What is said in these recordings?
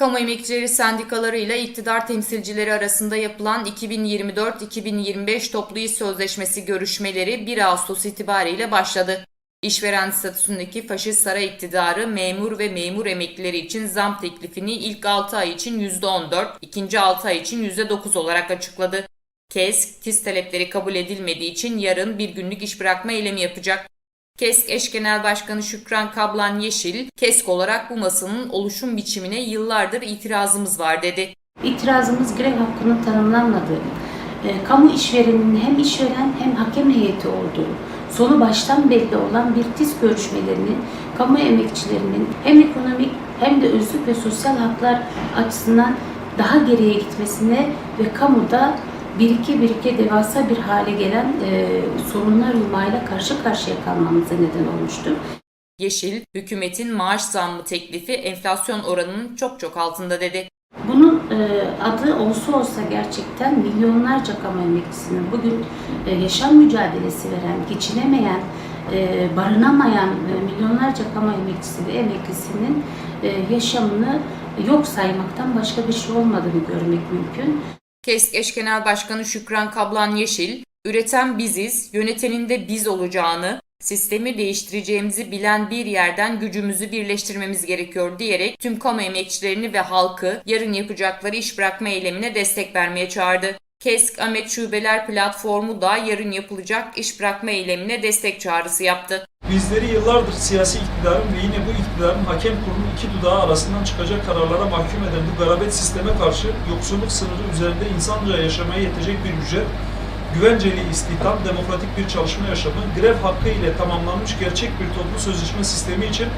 Kamu emekçileri sendikalarıyla iktidar temsilcileri arasında yapılan 2024-2025 toplu iş sözleşmesi görüşmeleri 1 Ağustos itibariyle başladı. İşveren statüsündeki faşist saray iktidarı memur ve memur emeklileri için zam teklifini ilk 6 ay için %14, ikinci 6 ay için %9 olarak açıkladı. KESK, TİS talepleri kabul edilmediği için yarın bir günlük iş bırakma eylemi yapacak. KESK eş genel başkanı Şükran Kablan Yeşil, KESK olarak bu masanın oluşum biçimine yıllardır itirazımız var dedi. İtirazımız grev hakkının tanımlanmadığı, e, kamu işvereninin hem işveren hem hakem heyeti olduğu, sonu baştan belli olan bir TİS görüşmelerinin kamu emekçilerinin hem ekonomik hem de özlük ve sosyal haklar açısından daha geriye gitmesine ve kamuda birike birike devasa bir hale gelen e, sorunlar yumağıyla karşı karşıya kalmamıza neden olmuştur. Yeşil, hükümetin maaş zammı teklifi enflasyon oranının çok çok altında dedi. Bunun e, adı olsa olsa gerçekten milyonlarca kamu emekçisinin bugün e, yaşam mücadelesi veren, geçinemeyen, e, barınamayan e, milyonlarca kamu emekçisi ve emeklisinin e, yaşamını yok saymaktan başka bir şey olmadığını görmek mümkün. KESK eş genel başkanı Şükran Kablan Yeşil, üreten biziz, yönetenin de biz olacağını, sistemi değiştireceğimizi bilen bir yerden gücümüzü birleştirmemiz gerekiyor diyerek tüm kamu emekçilerini ve halkı yarın yapacakları iş bırakma eylemine destek vermeye çağırdı. KESK Ahmet Şubeler Platformu da yarın yapılacak iş bırakma eylemine destek çağrısı yaptı. Bizleri yıllardır siyasi iktidarın ve yine bu iktidarın hakem kurulu iki dudağı arasından çıkacak kararlara mahkum eden bu garabet sisteme karşı yoksulluk sınırı üzerinde insanca yaşamaya yetecek bir ücret, güvenceli istihdam, demokratik bir çalışma yaşamı, grev hakkı ile tamamlanmış gerçek bir toplu sözleşme sistemi için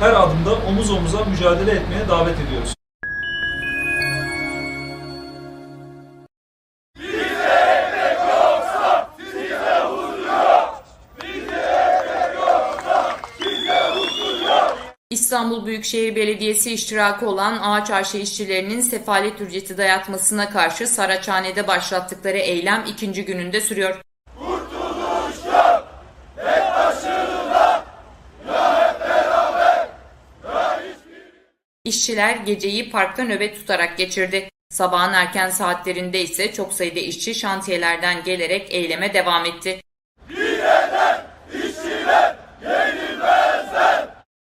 her adımda omuz omuza mücadele etmeye davet ediyoruz. Büyükşehir Belediyesi iştirakı olan Ağaçarşı işçilerinin sefalet ücreti dayatmasına karşı Saraçhane'de başlattıkları eylem ikinci gününde sürüyor. İşçiler geceyi parkta nöbet tutarak geçirdi. Sabahın erken saatlerinde ise çok sayıda işçi şantiyelerden gelerek eyleme devam etti.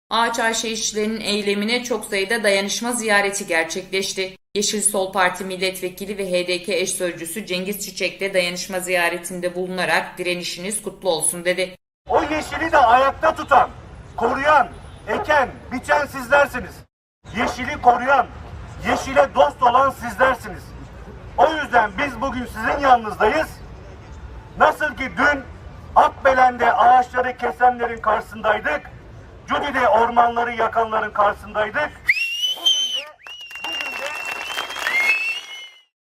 Ağaçarşı işçilerinin eylemine çok sayıda dayanışma ziyareti gerçekleşti. Yeşil Sol Parti milletvekili ve HDK eş sözcüsü Cengiz Çiçek de dayanışma ziyaretinde bulunarak direnişiniz kutlu olsun dedi. O yeşili de ayakta tutan, koruyan, eken, biçen sizlersiniz. Yeşili koruyan, yeşile dost olan sizlersiniz. O yüzden biz bugün sizin yanınızdayız. Nasıl ki dün Akbelen'de ağaçları kesenlerin karşısındaydık. Cudi'de ormanları yakanların karşısındaydık.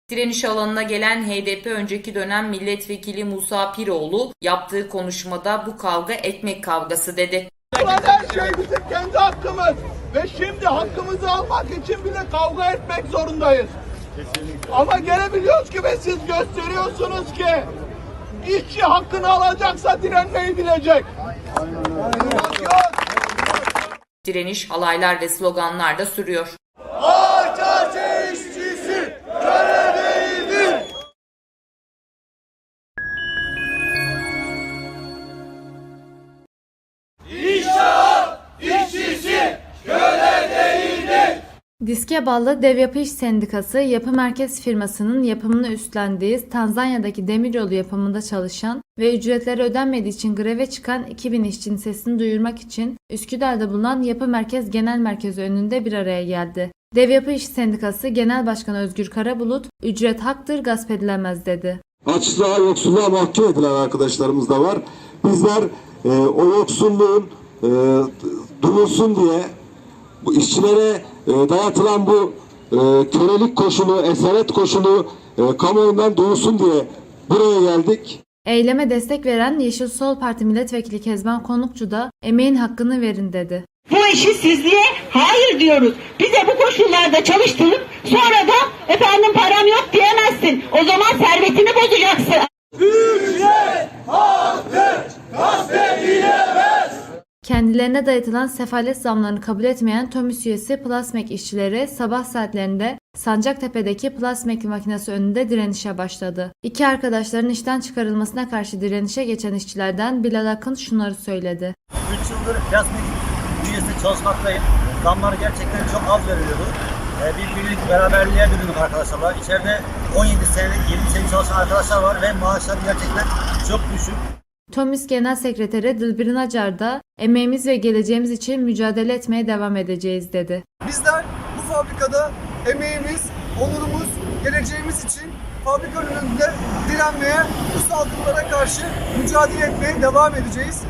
Direniş alanına gelen HDP önceki dönem milletvekili Musa Piroğlu yaptığı konuşmada bu kavga ekmek kavgası dedi. Ulan her şey bizim kendi hakkımız. Ve şimdi hakkımızı almak için bile kavga etmek zorundayız. Ama gene biliyoruz ki ve siz gösteriyorsunuz ki işçi hakkını alacaksa direnmeyi bilecek. Bak yok. Direniş halaylar ve sloganlar da sürüyor. Diske bağlı Dev Yapı İş Sendikası, Yapı Merkez firmasının yapımını üstlendiği Tanzanya'daki demiryolu yapımında çalışan ve ücretleri ödenmediği için greve çıkan 2000 işçinin sesini duyurmak için Üsküdar'da bulunan Yapı Merkez Genel Merkezi önünde bir araya geldi. Dev Yapı İş Sendikası Genel Başkanı Özgür Karabulut, ücret haktır gasp edilemez dedi. açlığa, yoksulluğa mahkum edilen arkadaşlarımız da var. Bizler e, o yoksulluğun e, durulsun diye bu işçilere e, dayatılan bu e, kölelik koşulu, esaret koşulu e, kamuoyundan duyulsun diye buraya geldik. Eyleme destek veren Yeşil Sol Parti Milletvekili Kezban Konukçu da emeğin hakkını verin dedi. Bu eşitsizliğe hayır diyoruz. Bize bu koşullarda çalıştırıp sonra da efendim param yok diyemezsin. O zaman servetini bozacaksın. Kendilerine dayatılan sefalet zamlarını kabul etmeyen TOMİS üyesi Plasmek işçileri sabah saatlerinde Sancaktepe'deki Plasmek makinesi önünde direnişe başladı. İki arkadaşların işten çıkarılmasına karşı direnişe geçen işçilerden Bilal Akın şunları söyledi. 3 yıldır plastik üyesi çalışmaktayım. Zamları gerçekten çok az veriliyordu. Ee, bir birlik beraberliğe büründük arkadaşlarla. İçeride 17 senelik, 20 senelik çalışan arkadaşlar var ve maaşlar gerçekten çok düşük. TOMİS Genel Sekreteri Dilbirin Acar da emeğimiz ve geleceğimiz için mücadele etmeye devam edeceğiz dedi. Bizler bu fabrikada emeğimiz, onurumuz, geleceğimiz için fabrika önünde direnmeye, bu saldırılara karşı mücadele etmeye devam edeceğiz.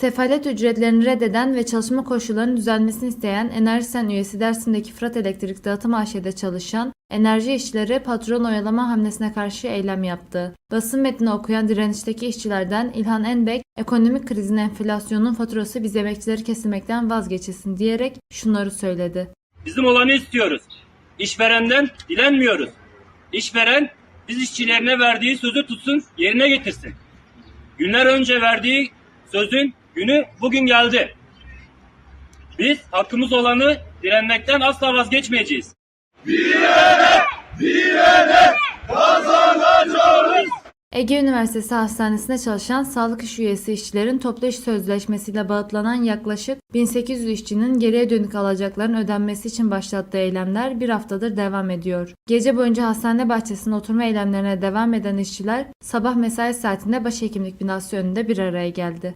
Sefalet ücretlerini reddeden ve çalışma koşullarının düzelmesini isteyen Enerjisen üyesi Dersim'deki Fırat Elektrik Dağıtım AŞ'de çalışan enerji işçileri patron oyalama hamlesine karşı eylem yaptı. Basın metnini okuyan direnişteki işçilerden İlhan Enbek, ekonomik krizin enflasyonun faturası biz emekçileri kesilmekten vazgeçilsin diyerek şunları söyledi. Bizim olanı istiyoruz. İşverenden dilenmiyoruz. İşveren biz işçilerine verdiği sözü tutsun, yerine getirsin. Günler önce verdiği sözün günü bugün geldi. Biz hakkımız olanı direnmekten asla vazgeçmeyeceğiz. Ege Üniversitesi Hastanesi'nde çalışan sağlık iş üyesi işçilerin toplu iş sözleşmesiyle bağıtlanan yaklaşık 1800 işçinin geriye dönük alacakların ödenmesi için başlattığı eylemler bir haftadır devam ediyor. Gece boyunca hastane bahçesinde oturma eylemlerine devam eden işçiler sabah mesai saatinde başhekimlik binası önünde bir araya geldi.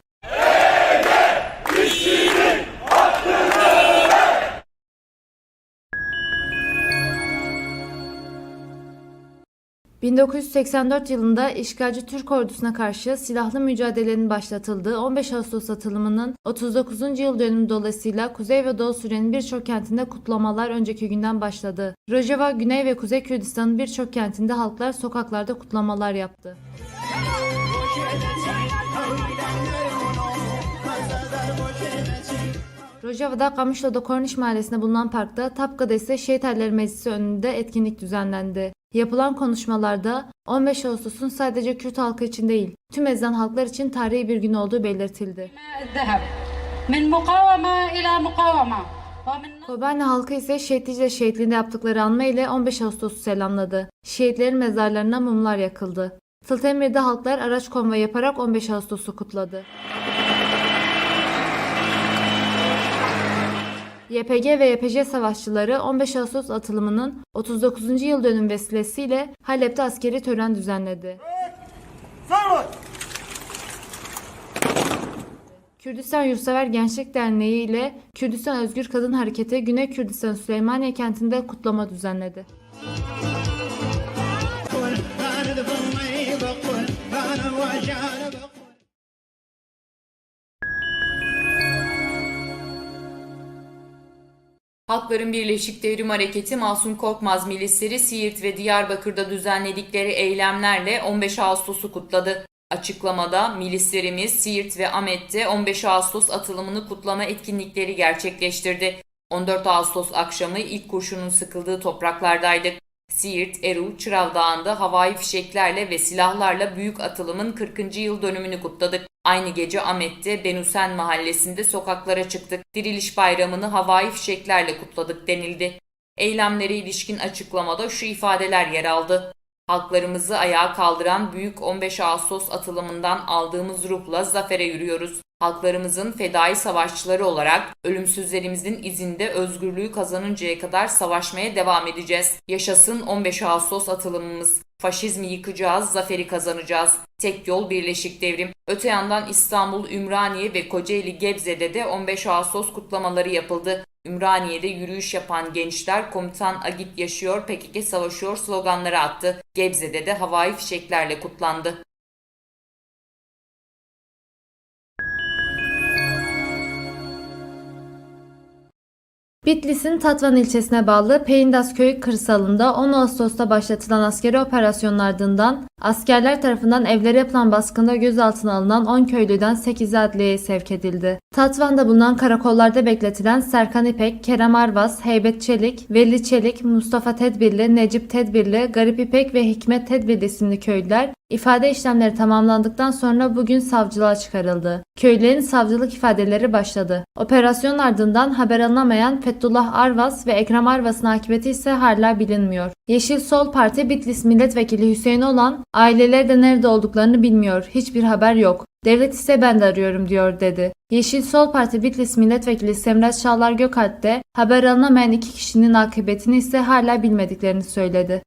...1984 yılında işgalci Türk ordusuna karşı silahlı mücadelenin başlatıldığı 15 Ağustos atılımının 39. yıl dönümü dolayısıyla Kuzey ve Doğu Suriye'nin birçok kentinde kutlamalar önceki günden başladı. Rojava, Güney ve Kuzey Kürdistan'ın birçok kentinde halklar sokaklarda kutlamalar yaptı. Rojava'da Kamışlo'da Korniş Mahallesi'nde bulunan parkta, Tapka'da ise Şehit Meclisi önünde etkinlik düzenlendi. Yapılan konuşmalarda 15 Ağustos'un sadece Kürt halkı için değil, tüm ezan halklar için tarihi bir gün olduğu belirtildi. Kobani halkı ise Şehit şehitliğinde yaptıkları anma ile 15 Ağustos'u selamladı. Şehitlerin mezarlarına mumlar yakıldı. Tıltemir'de halklar araç konvoyu yaparak 15 Ağustos'u kutladı. YPG ve YPJ savaşçıları 15 Ağustos atılımının 39. yıl dönüm vesilesiyle Halep'te askeri tören düzenledi. Kürdistan Yurtsever Gençlik Derneği ile Kürdistan Özgür Kadın Hareketi Güney Kürdistan Süleymaniye kentinde kutlama düzenledi. Halkların Birleşik Devrim Hareketi Masum Korkmaz milisleri Siirt ve Diyarbakır'da düzenledikleri eylemlerle 15 Ağustos'u kutladı. Açıklamada milislerimiz Siirt ve Ahmet'te 15 Ağustos atılımını kutlama etkinlikleri gerçekleştirdi. 14 Ağustos akşamı ilk kurşunun sıkıldığı topraklardaydık. Siirt, Erul, Çırav Dağı'nda havai fişeklerle ve silahlarla büyük atılımın 40. yıl dönümünü kutladık. Aynı gece Ahmet'te Benusen mahallesinde sokaklara çıktık. Diriliş bayramını havai fişeklerle kutladık denildi. Eylemlere ilişkin açıklamada şu ifadeler yer aldı. Halklarımızı ayağa kaldıran büyük 15 Ağustos atılımından aldığımız ruhla zafere yürüyoruz. Halklarımızın fedai savaşçıları olarak ölümsüzlerimizin izinde özgürlüğü kazanıncaya kadar savaşmaya devam edeceğiz. Yaşasın 15 Ağustos atılımımız. Faşizmi yıkacağız, zaferi kazanacağız. Tek yol birleşik devrim. Öte yandan İstanbul, Ümraniye ve Kocaeli Gebze'de de 15 Ağustos kutlamaları yapıldı. Ümraniye'de yürüyüş yapan gençler komutan Agit yaşıyor, PKK savaşıyor sloganları attı. Gebze'de de havai fişeklerle kutlandı. Bitlis'in Tatvan ilçesine bağlı Peyindas köyü kırsalında 10 Ağustos'ta başlatılan askeri operasyonun ardından Askerler tarafından evlere yapılan baskında gözaltına alınan 10 köylüden 8'i adliyeye sevk edildi. Tatvan'da bulunan karakollarda bekletilen Serkan İpek, Kerem Arvas, Heybet Çelik, Veli Çelik, Mustafa Tedbirli, Necip Tedbirli, Garip İpek ve Hikmet Tedbirli isimli köylüler ifade işlemleri tamamlandıktan sonra bugün savcılığa çıkarıldı. Köylülerin savcılık ifadeleri başladı. Operasyon ardından haber alınamayan Fethullah Arvas ve Ekrem Arvas'ın akıbeti ise hala bilinmiyor. Yeşil Sol Parti Bitlis Milletvekili Hüseyin olan aileleri de nerede olduklarını bilmiyor. Hiçbir haber yok. Devlet ise ben de arıyorum diyor dedi. Yeşil Sol Parti Bitlis Milletvekili Semraç Çağlar Gökalp de haber alınamayan iki kişinin akıbetini ise hala bilmediklerini söyledi.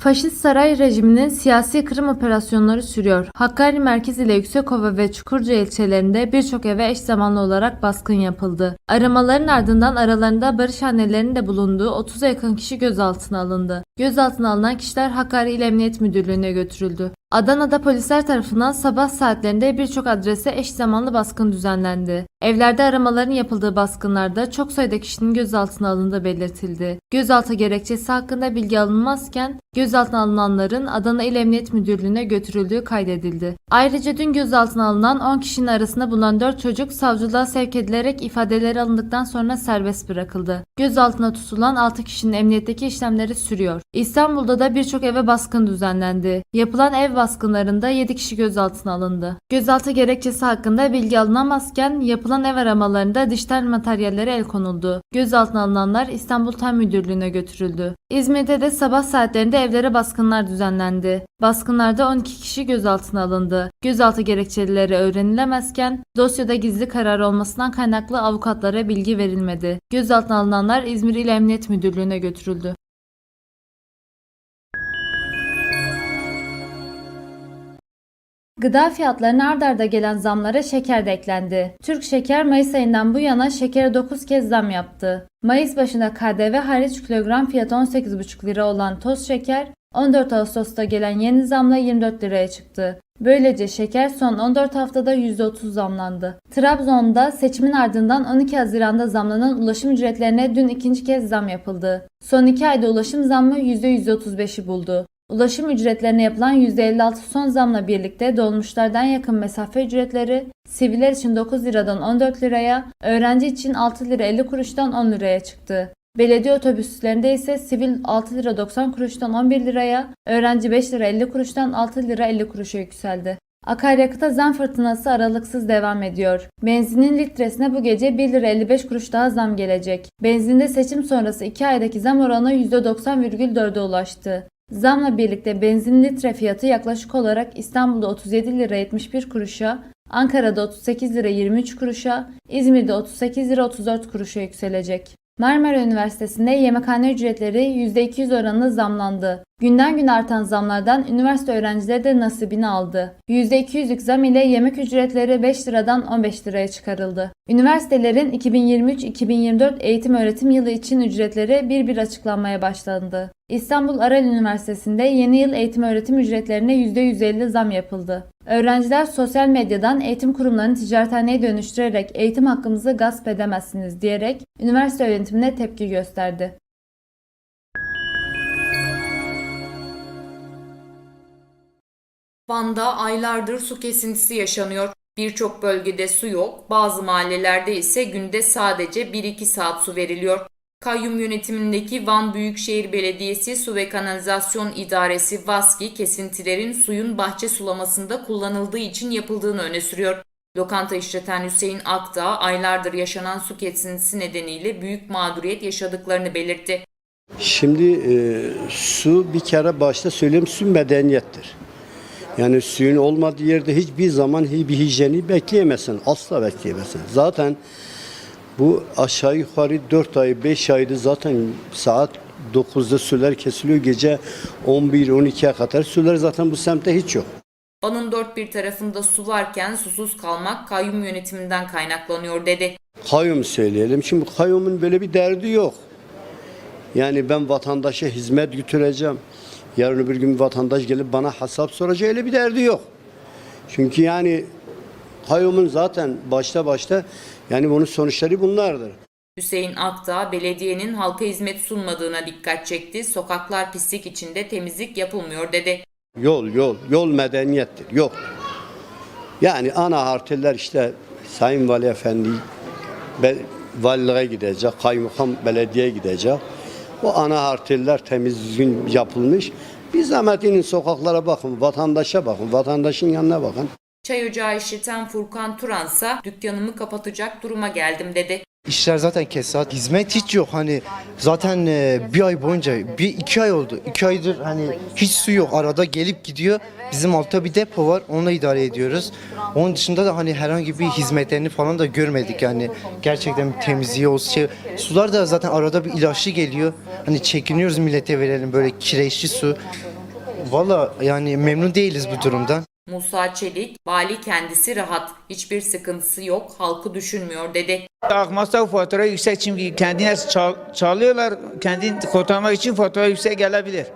Faşist saray rejiminin siyasi kırım operasyonları sürüyor. Hakkari merkez ile Yüksekova ve Çukurca ilçelerinde birçok eve eş zamanlı olarak baskın yapıldı. Aramaların ardından aralarında barış annelerinin de bulunduğu 30'a yakın kişi gözaltına alındı. Gözaltına alınan kişiler Hakkari İl Emniyet Müdürlüğü'ne götürüldü. Adana'da polisler tarafından sabah saatlerinde birçok adrese eş zamanlı baskın düzenlendi. Evlerde aramaların yapıldığı baskınlarda çok sayıda kişinin gözaltına alındığı belirtildi. Gözaltı gerekçesi hakkında bilgi alınmazken gözaltına alınanların Adana İl Emniyet Müdürlüğü'ne götürüldüğü kaydedildi. Ayrıca dün gözaltına alınan 10 kişinin arasında bulunan 4 çocuk savcılığa sevk edilerek ifadeleri alındıktan sonra serbest bırakıldı. Gözaltına tutulan 6 kişinin emniyetteki işlemleri sürüyor. İstanbul'da da birçok eve baskın düzenlendi. Yapılan ev baskınlarında 7 kişi gözaltına alındı. Gözaltı gerekçesi hakkında bilgi alınamazken yapılan ev aramalarında dijital materyallere el konuldu. Gözaltına alınanlar İstanbul Tem Müdürlüğü'ne götürüldü. İzmir'de de sabah saatlerinde evlere baskınlar düzenlendi. Baskınlarda 12 kişi gözaltına alındı. Gözaltı gerekçeleri öğrenilemezken dosyada gizli karar olmasından kaynaklı avukatlara bilgi verilmedi. Gözaltına alınanlar İzmir İl Emniyet Müdürlüğü'ne götürüldü. Gıda fiyatlarına ard arda gelen zamlara şeker de eklendi. Türk Şeker Mayıs ayından bu yana şekere 9 kez zam yaptı. Mayıs başında KDV hariç kilogram fiyatı 18,5 lira olan toz şeker 14 Ağustos'ta gelen yeni zamla 24 liraya çıktı. Böylece şeker son 14 haftada %30 zamlandı. Trabzon'da seçimin ardından 12 Haziran'da zamlanan ulaşım ücretlerine dün ikinci kez zam yapıldı. Son 2 ayda ulaşım zammı %135'i buldu. Ulaşım ücretlerine yapılan %56 son zamla birlikte dolmuşlardan yakın mesafe ücretleri siviller için 9 liradan 14 liraya, öğrenci için 6 lira 50 kuruştan 10 liraya çıktı. Belediye otobüslerinde ise sivil 6 lira 90 kuruştan 11 liraya, öğrenci 5 lira 50 kuruştan 6 lira 50 kuruşa yükseldi. Akaryakıta zam fırtınası aralıksız devam ediyor. Benzinin litresine bu gece 1 lira 55 kuruş daha zam gelecek. Benzinde seçim sonrası 2 aydaki zam oranı %90,4'e ulaştı. Zamla birlikte benzin litre fiyatı yaklaşık olarak İstanbul'da 37 lira 71 kuruşa, Ankara'da 38 lira 23 kuruşa, İzmir'de 38 lira 34 kuruşa yükselecek. Marmara Üniversitesi'nde yemekhane ücretleri %200 oranında zamlandı. Günden güne artan zamlardan üniversite öğrencileri de nasibini aldı. %200'lük zam ile yemek ücretleri 5 liradan 15 liraya çıkarıldı. Üniversitelerin 2023-2024 eğitim öğretim yılı için ücretleri bir bir açıklanmaya başlandı. İstanbul Aral Üniversitesi'nde yeni yıl eğitim öğretim ücretlerine %150 zam yapıldı. Öğrenciler sosyal medyadan eğitim kurumlarını ticarethaneye dönüştürerek eğitim hakkımızı gasp edemezsiniz diyerek üniversite yönetimine tepki gösterdi. Van'da aylardır su kesintisi yaşanıyor. Birçok bölgede su yok, bazı mahallelerde ise günde sadece 1-2 saat su veriliyor. Kayyum yönetimindeki Van Büyükşehir Belediyesi Su ve Kanalizasyon İdaresi VASKİ kesintilerin suyun bahçe sulamasında kullanıldığı için yapıldığını öne sürüyor. Lokanta işleten Hüseyin Akdağ aylardır yaşanan su kesintisi nedeniyle büyük mağduriyet yaşadıklarını belirtti. Şimdi e, su bir kere başta söyleyeyim su medeniyettir. Yani suyun olmadığı yerde hiçbir zaman bir hijyeni bekleyemezsin. Asla bekleyemezsin. Zaten bu aşağı yukarı 4 ay 5 aydı zaten saat 9'da sular kesiliyor. Gece 11-12'ye kadar sular zaten bu semtte hiç yok. Van'ın dört bir tarafında su varken susuz kalmak kayyum yönetiminden kaynaklanıyor dedi. Kayyum söyleyelim. Şimdi kayyumun böyle bir derdi yok. Yani ben vatandaşa hizmet götüreceğim. Yarın öbür gün vatandaş gelip bana hesap soracak öyle bir derdi yok. Çünkü yani kayyumun zaten başta başta yani bunun sonuçları bunlardır. Hüseyin Akdağ, belediyenin halka hizmet sunmadığına dikkat çekti. Sokaklar pislik içinde temizlik yapılmıyor dedi. Yol, yol, yol medeniyettir. Yok. Yani ana harteler işte Sayın Vali Efendi valiliğe gidecek, kaymakam belediyeye gidecek. O ana harteller temiz düzgün yapılmış. Bir zahmet inin sokaklara bakın, vatandaşa bakın, vatandaşın yanına bakın. Çay ocağı işleten Furkan Turansa dükkanımı kapatacak duruma geldim dedi. İşler zaten kesat. Hizmet hiç yok. Hani zaten e, bir ay boyunca, bir iki ay oldu. İki aydır hani hiç su yok. Arada gelip gidiyor. Bizim altta bir depo var. Onunla idare ediyoruz. Onun dışında da hani herhangi bir hizmetlerini falan da görmedik yani. Gerçekten bir temizliği olsun. Şey, sular da zaten arada bir ilaçlı geliyor. Hani çekiniyoruz millete verelim böyle kireçli su. Valla yani memnun değiliz bu durumdan. Musa Çelik, vali kendisi rahat, hiçbir sıkıntısı yok, halkı düşünmüyor dedi. Akmazsa fatura yüksek çünkü kendine çal- çalıyorlar. Kendini kurtarmak için fatura yüksek gelebilir.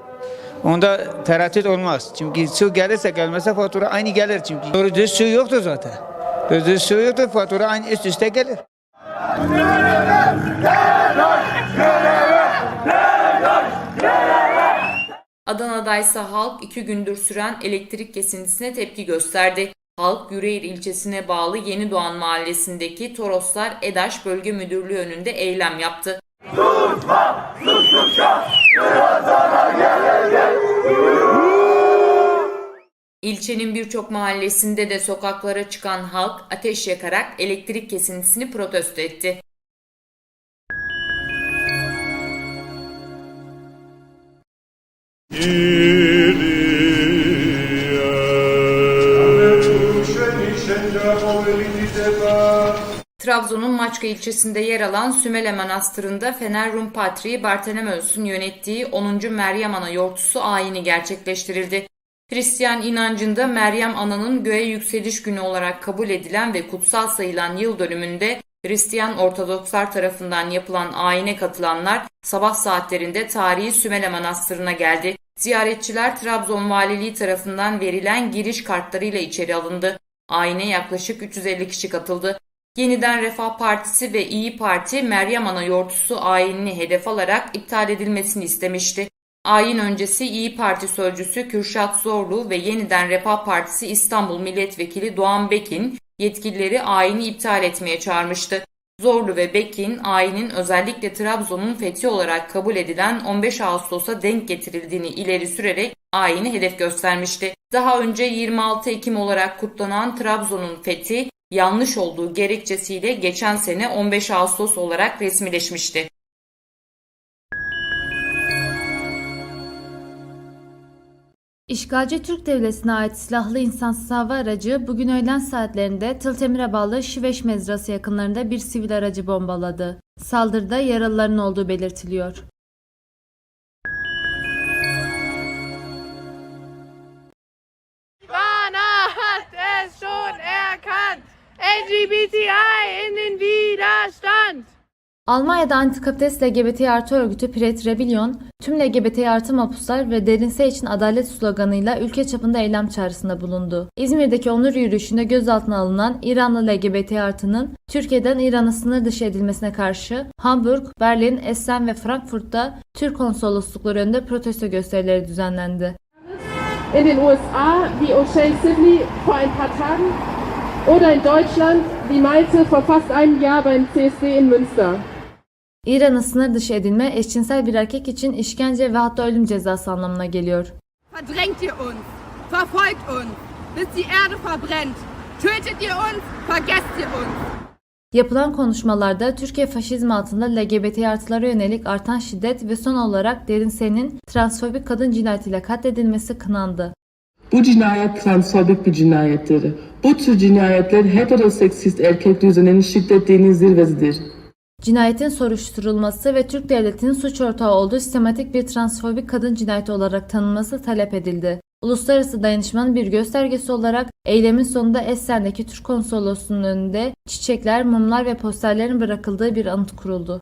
Onda tereddüt olmaz. Çünkü su gelirse gelmezse fatura aynı gelir çünkü. Doğru düz su yoktur zaten. Doğru düz su yoktur fatura aynı üst üste gelir. Adana'da ise halk iki gündür süren elektrik kesintisine tepki gösterdi. Halk Yüreğir ilçesine bağlı Yeni Doğan mahallesindeki Toroslar EDAŞ Bölge Müdürlüğü önünde eylem yaptı. İlçenin birçok mahallesinde de sokaklara çıkan halk ateş yakarak elektrik kesintisini protesto etti. Trabzon'un Maçka ilçesinde yer alan Sümele Manastırı'nda Fener Rum Patriği Bartolomeos'un yönettiği 10. Meryem Ana yortusu ayini gerçekleştirildi. Hristiyan inancında Meryem Ana'nın göğe yükseliş günü olarak kabul edilen ve kutsal sayılan yıl dönümünde Hristiyan Ortodokslar tarafından yapılan ayine katılanlar sabah saatlerinde tarihi Sümele Manastırı'na geldi. Ziyaretçiler Trabzon Valiliği tarafından verilen giriş kartlarıyla içeri alındı. Ayine yaklaşık 350 kişi katıldı. Yeniden Refah Partisi ve İyi Parti Meryem Ana yortusu ayinini hedef alarak iptal edilmesini istemişti. Ayin öncesi İyi Parti sözcüsü Kürşat Zorlu ve Yeniden Refah Partisi İstanbul Milletvekili Doğan Bekin yetkilileri ayini iptal etmeye çağırmıştı. Zorlu ve Bekin ayinin özellikle Trabzon'un fethi olarak kabul edilen 15 Ağustos'a denk getirildiğini ileri sürerek ayini hedef göstermişti. Daha önce 26 Ekim olarak kutlanan Trabzon'un fethi yanlış olduğu gerekçesiyle geçen sene 15 Ağustos olarak resmileşmişti. İşgalci Türk Devleti'ne ait silahlı insansız hava aracı bugün öğlen saatlerinde Tıltemir'e bağlı Şiveş mezrası yakınlarında bir sivil aracı bombaladı. Saldırıda yaralıların olduğu belirtiliyor. Ghana hat es schon erkannt. LGBTI in den Widerstand. Almanya'da antikapitalist LGBT artı örgütü Pret Rebellion, tüm LGBT artı mapuslar ve derinse için adalet sloganıyla ülke çapında eylem çağrısında bulundu. İzmir'deki onur yürüyüşünde gözaltına alınan İranlı LGBT artının Türkiye'den İran'a sınır dışı edilmesine karşı Hamburg, Berlin, Essen ve Frankfurt'ta Türk konsoloslukları önünde protesto gösterileri düzenlendi. In den USA wie O'Shea Sibley vor ein paar Tagen oder in Deutschland wie Malte vor fast einem Jahr beim CSD in Münster. İran'a sınır dışı edilme eşcinsel bir erkek için işkence ve hatta ölüm cezası anlamına geliyor. Verdrängt ihr uns, verfolgt uns, bis die Erde verbrennt. Tötet ihr uns, vergesst ihr uns. Yapılan konuşmalarda Türkiye faşizm altında LGBT artılara yönelik artan şiddet ve son olarak Derinse'nin transfobik kadın cinayetiyle katledilmesi kınandı. Bu cinayet transfobik bir cinayettir. Bu tür cinayetler heteroseksist erkek düzeninin şiddetinin zirvesidir. Cinayetin soruşturulması ve Türk Devleti'nin suç ortağı olduğu sistematik bir transfobik kadın cinayeti olarak tanınması talep edildi. Uluslararası dayanışmanın bir göstergesi olarak eylemin sonunda Essen'deki Türk konsolosluğunun önünde çiçekler, mumlar ve posterlerin bırakıldığı bir anıt kuruldu.